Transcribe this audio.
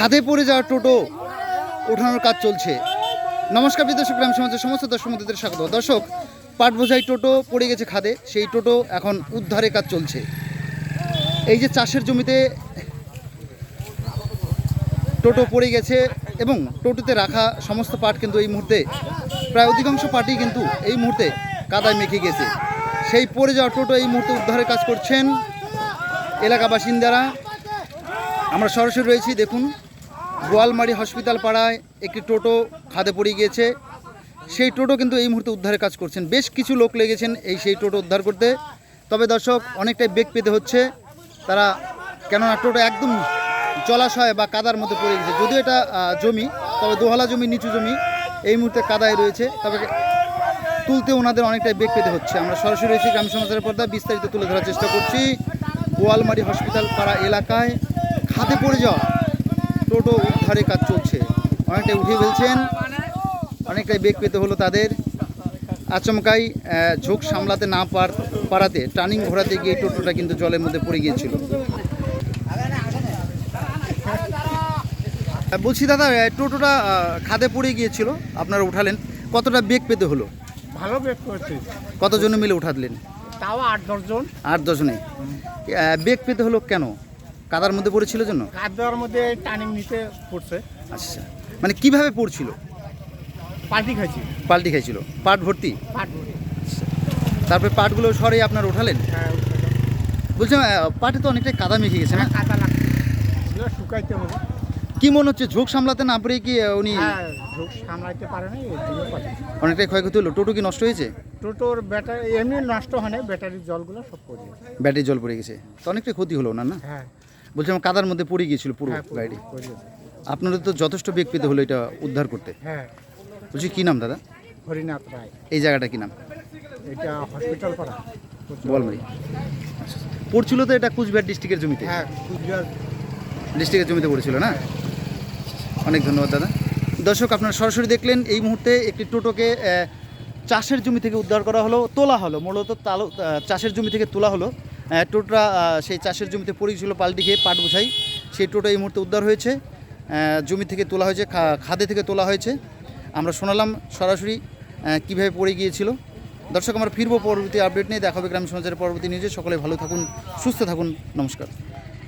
খাদে পড়ে যাওয়া টোটো ওঠানোর কাজ চলছে। নমস্কার দর্শক গ্রাম সমাজের সমস্ত দর্শক বন্ধুদের স্বাগত। দর্শক পাট বোঝাই টোটো পড়ে গেছে খাদে, সেই টোটো এখন উদ্ধারের কাজ চলছে। এই যে চাষের জমিতে টোটো পড়ে গেছে এবং টোটোতে রাখা সমস্ত পাট কিন্তু এই মুহূর্তে, প্রায় অধিকাংশ পাটই কিন্তু এই মুহূর্তে কাদায় মেখে গেছে। সেই পড়ে যাওয়া টোটো এই মুহূর্তে উদ্ধারের কাজ করছেন এলাকা বাসিন্দারা আমরা সরাসরি রয়েছি, দেখুন। গোয়ালমারি হসপিটাল পাড়ায় একটি টোটো খাদে পড়ে গিয়েছে। সেই টোটো কিন্তু এই মুহূর্তে উদ্ধারের কাজ করছেন। বেশ কিছু লোক লেগেছেন এই সেই টোটো উদ্ধার করতে। তবে দর্শক, অনেকটাই বেগ পেতে হচ্ছে। তারা কেননা টোটো একদম জলাশয় বা কাদার মধ্যে পড়ে গেছে। যদিও এটা জমি, তবে দোহালা জমি, নিচু জমি, এই মুহূর্তে কাদায় রয়েছে। তবে তুলতে ওনাদের অনেকটাই বেগ পেতে হচ্ছে। আমরা সরাসরি রয়েছি গ্রাম সমাজের পর্দা বিস্তারিত তুলে ধরার চেষ্টা করছি। গোয়ালমারি হসপিটাল পাড়া এলাকায় খাদে পড়ে যাওয়া টোটো উদ্ধারে কাজ চলছে। অনেকটাই উঠে ফেলছেন। অনেকটাই বেগ পেতে হলো তাদের। আচমকাই ঝোঁক সামলাতে না পার পারাতে টার্নিং ঘোরাতে গিয়ে টোটোটা কিন্তু জলের মধ্যে পড়ে গিয়েছিল। বলছি দাদা টোটোটা খাদে পড়ে গিয়েছিল। আপনারা উঠালেন। কতটা বেগ পেতে হলো? ভালো বেগ করছে কতজন মিলে উঠাতলেন তাও আট দশজন আট আহ, বেগ পেতে হলো কেন? কাদার মধ্যে পড়েছিল জন্য? কাজ দেওয়ার মধ্যে টার্নিং নিতে পড়ছে। আচ্ছা। মানে কীভাবে পড়ছিল? পাল্টি খাইছি পাল্টি খাইছিল। পাট ভর্তি? পাট ভর্তি। তারপরে পাটগুলো সরে আপনার উঠালেন হ্যাঁ, বলছিলাম পাটে তো অনেকটাই কাদা মেখে গেছে না? কাদা লাগছে। এগুলো শুকাইতে হবে। কি মনে হচ্ছে ঝোঁক সামলাতে না পারে কি উনি হ্যাঁ ঝোঁক সামলাইতে পারে না অনেকটাই ক্ষয়ক্ষতি হলো? টোটো কি নষ্ট হয়েছে? টোটোর ব্যাটারি এমনি নষ্ট হয় না ব্যাটারির জলগুলো সব পড়ে ব্যাটারির জল পড়ে গেছে। তো অনেকটাই ক্ষতি হলো না না? হ্যাঁ। বলছিলাম কাদার মধ্যে পড়ে গিয়েছিল পুরো হ্যাঁ গাড়ি আপনাদের তো যথেষ্ট বেগ পেতে হলো এটা উদ্ধার করতে। হ্যাঁ। বলছি কি নাম দাদা? হরিনাথ রায়। এই জায়গাটা কি নাম? এটা হসপিটাল পাড়া। বলমারি পড়ছিল তো এটা কুচবিহার ডিস্ট্রিক্টের জমিতে? হ্যাঁ কুচবিহার। ডিস্ট্রিক্টের জমিতে পড়েছিল না? অনেক ধন্যবাদ দাদা। দর্শক আপনারা সরাসরি দেখলেন এই মুহূর্তে একটি টোটোকে চাষের জমি থেকে উদ্ধার করা হলো তোলা হলো। মূলত চাষের জমি থেকে তোলা হলো। টোটোটা সেই চাষের জমিতে পড়ে পড়েছিল পাল্টি খেয়ে পাট বোঝাই। সেই টোটো এই মুহূর্তে উদ্ধার হয়েছে। জমি থেকে তোলা হয়েছে খাদে থেকে তোলা হয়েছে। আমরা শোনালাম সরাসরি কীভাবে পড়ে গিয়েছিল। দর্শক, আমরা ফিরবো পরবর্তী আপডেট নিয়ে। দেখাবে গ্রাম সমাজের পরবর্তী নিউজে সকলে ভালো থাকুন, সুস্থ থাকুন। নমস্কার।